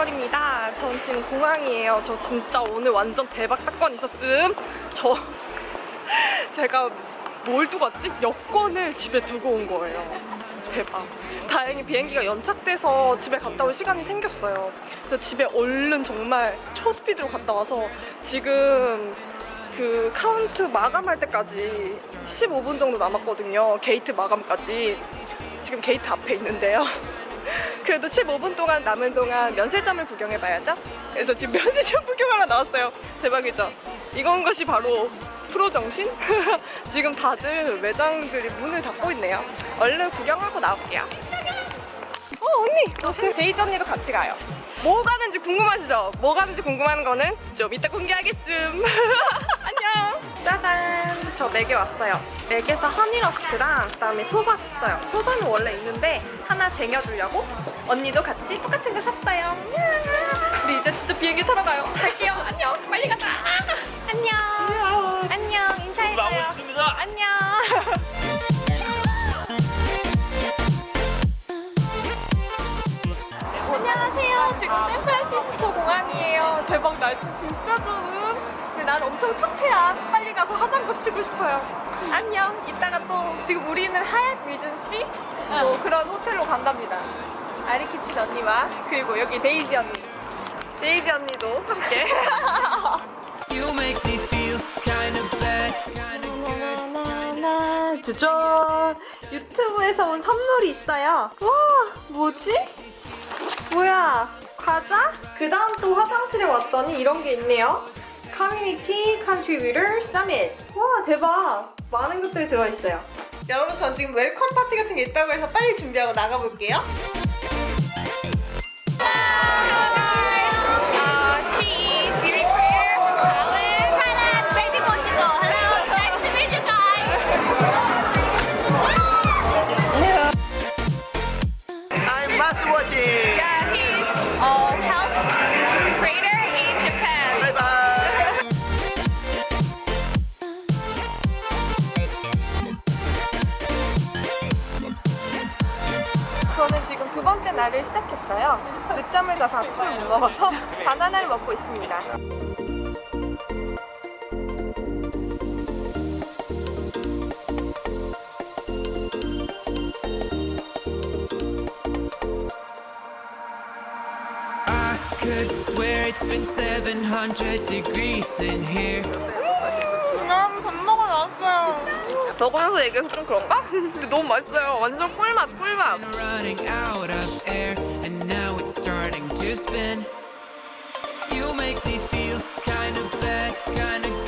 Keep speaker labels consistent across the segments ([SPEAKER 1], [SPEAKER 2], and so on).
[SPEAKER 1] 서울입니다. 전 지금 공항이에요. 저 진짜 오늘 완전 대박 사건 있었음. 저 제가 뭘 두고 왔지? 여권을 집에 두고 온 거예요. 대박. 다행히 비행기가 연착돼서 집에 갔다 올 시간이 생겼어요. 그래서 집에 얼른 정말 초스피드로 갔다 와서 지금 그 카운트 마감할 때까지 15분 정도 남았거든요. 게이트 마감까지. 지금 게이트 앞에 있는데요. 그래도 15분 동안 남은 동안 면세점을 구경해봐야죠. 그래서 지금 면세점 구경하러 나왔어요. 대박이죠? 이건 것이 바로 프로 정신? 지금 다들 매장들이 문을 닫고 있네요. 얼른 구경하고 나올게요. 어 언니! 데이지 언니도 같이 가요. 뭐 가는지 궁금하시죠? 뭐 가는지 궁금한 거는 좀 이따 공개하겠음. 짜잔. 저 맥에 왔어요. 맥에서 허니러스트랑 그다음에 소바 샀어요. 소바는 원래 있는데 하나 쟁여두려고 언니도 같이 똑같은 거 샀어요. 우리 이제 진짜 비행기 타러 가요. 갈게요. 안녕. 빨리 가자. 안녕. 안녕. 인사해줘요. 안녕. 안녕하세요. 지금 샌프란시스코 공항이에요. 대박 날씨 진짜 좋은. 난 엄청 초췌야. 빨리 가서 화장 고치고 싶어요. 안녕. 이따가 또 지금 우리는 하얏 리전시 뭐 그런 호텔로 간답니다. 아리키친 언니와 그리고 여기 데이지 언니. 데이지 언니도 함께.
[SPEAKER 2] You make me feel kind of bad, kind of good.
[SPEAKER 1] 나나나 두죠 유튜브에서 온 선물이 있어요 와 뭐지? 뭐야 과자? 그 다음 또 화장실에 왔더니 이런 게 있네요 커뮤니티 컨트리뷰터 서밋. 와 대박. 많은 것들이 들어있어요. 여러분 전 지금 웰컴 파티 같은 게 있다고 해서 빨리 준비하고 나가볼게요 번째 날을 시작했어요. 늦잠을 자서 아침을 못 먹어서 바나나를 먹고 있습니다.
[SPEAKER 2] I could swear it's been 700 degrees in here.
[SPEAKER 1] 그냥 밥 먹어 나왔어요. 먹으면서 얘기해서 좀 그런가? 근데 너무 맛있어요. 완전 꿀맛, 꿀맛.
[SPEAKER 2] I'm running out of air, and now it's starting to spin. You make me feel kind of bad, kind of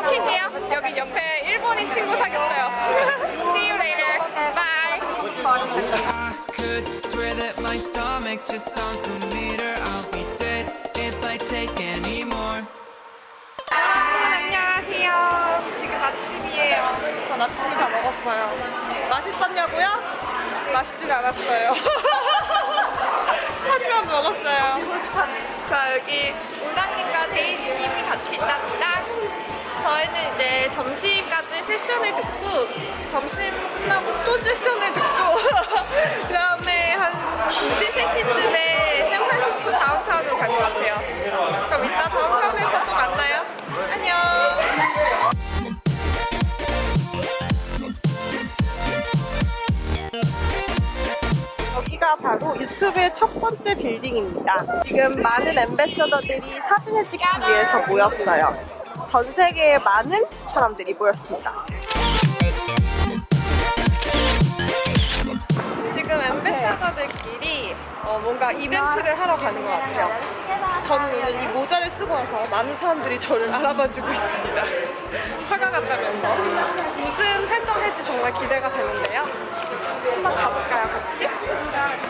[SPEAKER 1] 킬게요. 여기 옆에 일본인 친구 사귀었어요. See you later. Bye.
[SPEAKER 2] Swear that my stomach just sunk a meter. I'll be dead if I take any more.
[SPEAKER 1] 안녕하세요. 지금 아침이에요. 전 아침 다 먹었어요. 맛있었냐고요? 맛있진 않았어요. 하지만 먹었어요. 자, 여기 올당님과 데이지님이 같이 있답니다. 저희는 이제 점심까지 세션을 듣고 점심 끝나고 또 세션을 듣고 그 다음에 한 2시, 3시쯤에 샌프란시스코 다운타운으로 갈 것 같아요. 그럼 이따 다운타운에서 또 만나요. 안녕. 여기가 바로 유튜브의 첫 번째 빌딩입니다. 지금 많은 엠베서더들이 사진을 찍기 위해서 모였어요. 전 세계에 많은 사람들이 모였습니다. 지금 엠베사더들끼리 어, 뭔가 이벤트를 하러 가는 것 같아요. 저는 오늘 이 모자를 쓰고 와서 많은 사람들이 저를 알아봐주고 있습니다. 화가 같다면서. 무슨 활동할지 정말 기대가 되는데요. 한번 가볼까요, 같이?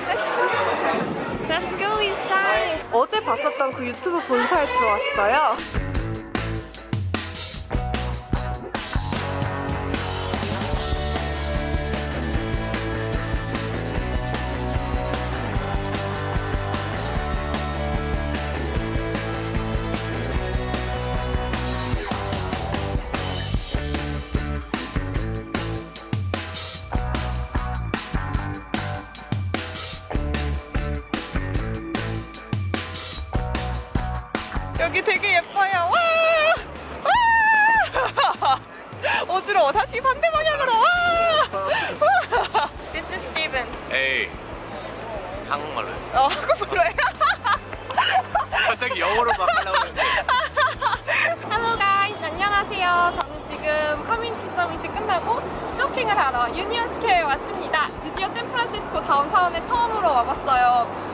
[SPEAKER 1] Let's go. Let's go inside. 어제 봤었던 그 유튜브 본사에 들어왔어요. 여기 되게 예뻐요. 와! 와! 어지러워. 다시 반대 방향으로. 와! 와! This is Steven.
[SPEAKER 3] 에이 한국말로 해.
[SPEAKER 1] 어, 한국말로 해.
[SPEAKER 3] 갑자기 영어로 막 하려고 했는데
[SPEAKER 1] Hello guys, 안녕하세요. 저는 지금 커뮤니티 서밋이 끝나고 쇼핑을 하러 유니언 스퀘어에 왔습니다. 드디어 샌프란시스코 다운타운에 처음으로 와봤어요.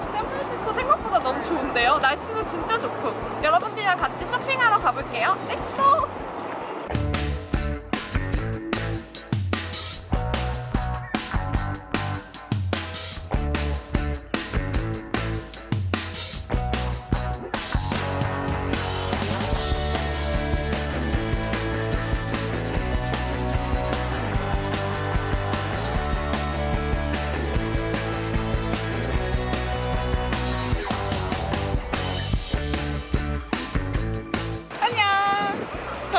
[SPEAKER 1] 샌프란시스코 생각보다 너무 좋은데요. 날씨는 진짜 좋고 여러분들이랑 같이 쇼핑하러 가볼게요. 안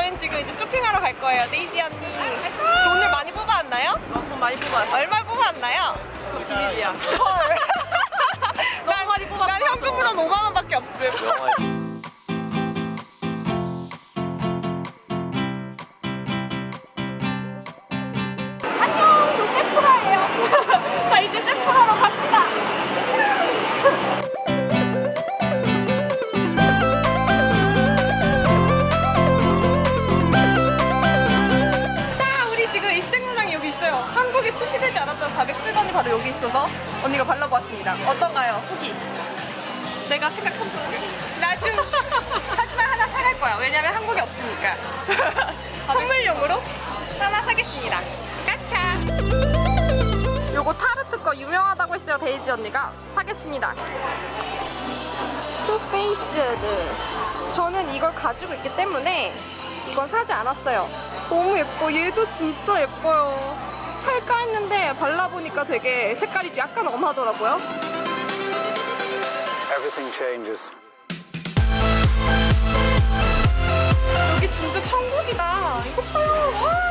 [SPEAKER 1] 저희는 지금 이제 쇼핑하러 갈 거예요. 데이지 언니. 돈을 많이 뽑아왔나요? 돈 많이 뽑아왔어. 얼마 뽑아왔나요? 비밀이야. 헐. 너무 많이 뽑았어. 난 현금으로 5만 원밖에 없음. 안 어떤가요? 후기. 내가 생각한 거. 나 지금 하지만 하나 사갈 거야. 왜냐면 한국에 없으니까. 선물용으로 하나 사겠습니다. 까차. 요거 타르트 거 유명하다고 했어요, 데이지 언니가. 사겠습니다. 투페이스드. 저는 이걸 가지고 있기 때문에 이건 사지 않았어요. 너무 예뻐. 얘도 진짜 예뻐요. 살까 했는데 발라보니까 되게 색깔이 약간 엄하더라고요.
[SPEAKER 4] everything changes.
[SPEAKER 1] 여기 진짜 천국이다. 이거 봐요. 와.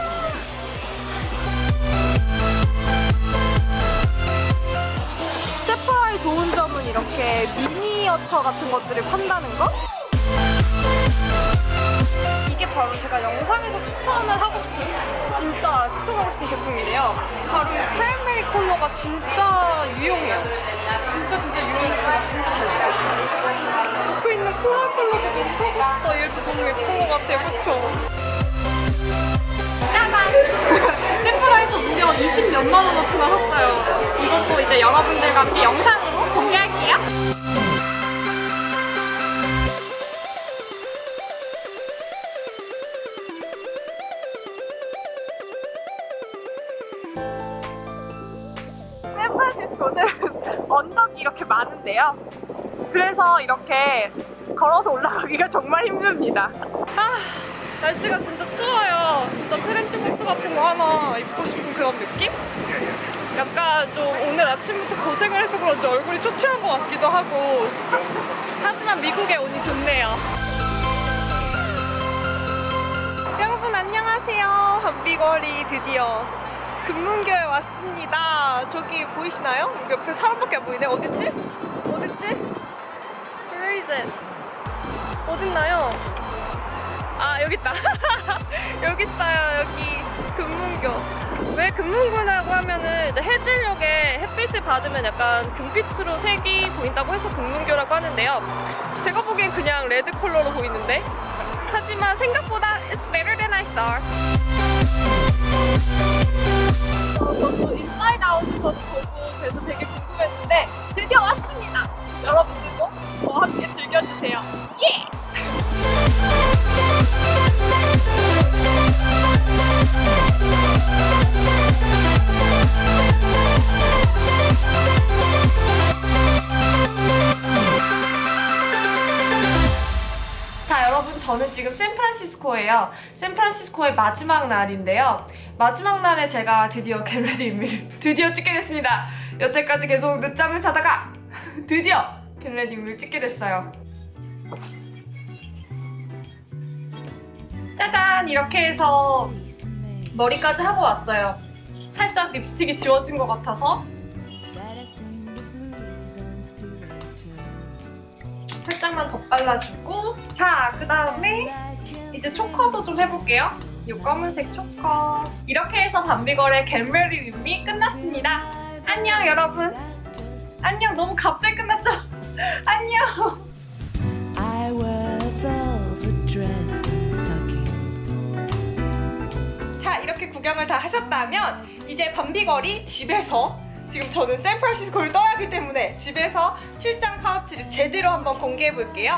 [SPEAKER 1] 세프라의 좋은 점은 이렇게 미니어처 같은 것들을 판다는 거? 이게 바로 제가 영상에서 추천을 하고 싶은 싶은 제품이래요. 바로 이 카라멜 컬러가 진짜 유용해요. 진짜 진짜 유용해서 제가 진짜 잘 있어요. 옆에 있는 코랄 컬러도 너무 사봤다. 얘도 너무 예쁜 것 같아요. 그쵸? 세프라에서 무려 20 몇만 원어치나 샀어요. 이것도 이제 여러분들과 함께 영상 많은데요. 그래서 이렇게 걸어서 올라가기가 정말 힘듭니다. 아, 날씨가 진짜 추워요. 진짜 트렌치 코트 같은 거 하나 입고 싶은 그런 느낌? 약간 좀 오늘 아침부터 고생을 해서 그런지 얼굴이 초췌한 것 같기도 하고. 하지만 미국에 오니 좋네요. 여러분 안녕하세요. 밤비거리 드디어 금문교에 왔습니다. 저기 보이시나요? 옆에 사람밖에 안 보이네. 어딨지? 어딨지? Where is it? 어딨나요? 아 여기 있다. 여기 있어요. 여기 금문교. 왜 금문교라고 하면은 이제 해질녘에 햇빛을 받으면 약간 금빛으로 색이 보인다고 해서 금문교라고 하는데요. 제가 보기엔 그냥 레드 컬러로 보이는데. 하지만 생각보다 it's better than I thought. 어, 저도 인사이드 아웃에서도 보고 그래서 되게 궁금했는데 드디어 왔습니다. 여러분들도 저와 함께 즐겨주세요. 저는 지금 샌프란시스코예요. 샌프란시스코의 마지막 날인데요. 마지막 날에 제가 드디어 겟레디 인미를 드디어 찍게 됐습니다. 여태까지 계속 늦잠을 자다가 드디어 겟레디 인미를 찍게 됐어요. 짜잔! 이렇게 해서 머리까지 하고 왔어요. 살짝 립스틱이 지워진 것 같아서 살짝만 더 발라주고 자, 그 다음에 이제 초커도 좀 해볼게요. 이 검은색 초커. 이렇게 해서 밤비걸의 겟레디 윗미 끝났습니다. 안녕 여러분. 안녕 너무 갑자기 끝났죠? 안녕.
[SPEAKER 4] I wear a velvet dress and stockings.
[SPEAKER 1] 자 이렇게 구경을 다 하셨다면 이제 밤비걸이 집에서 지금 저는 샌프란시스코를 떠야 하기 때문에 집에서 출장 파우치를 제대로 한번 공개해 볼게요.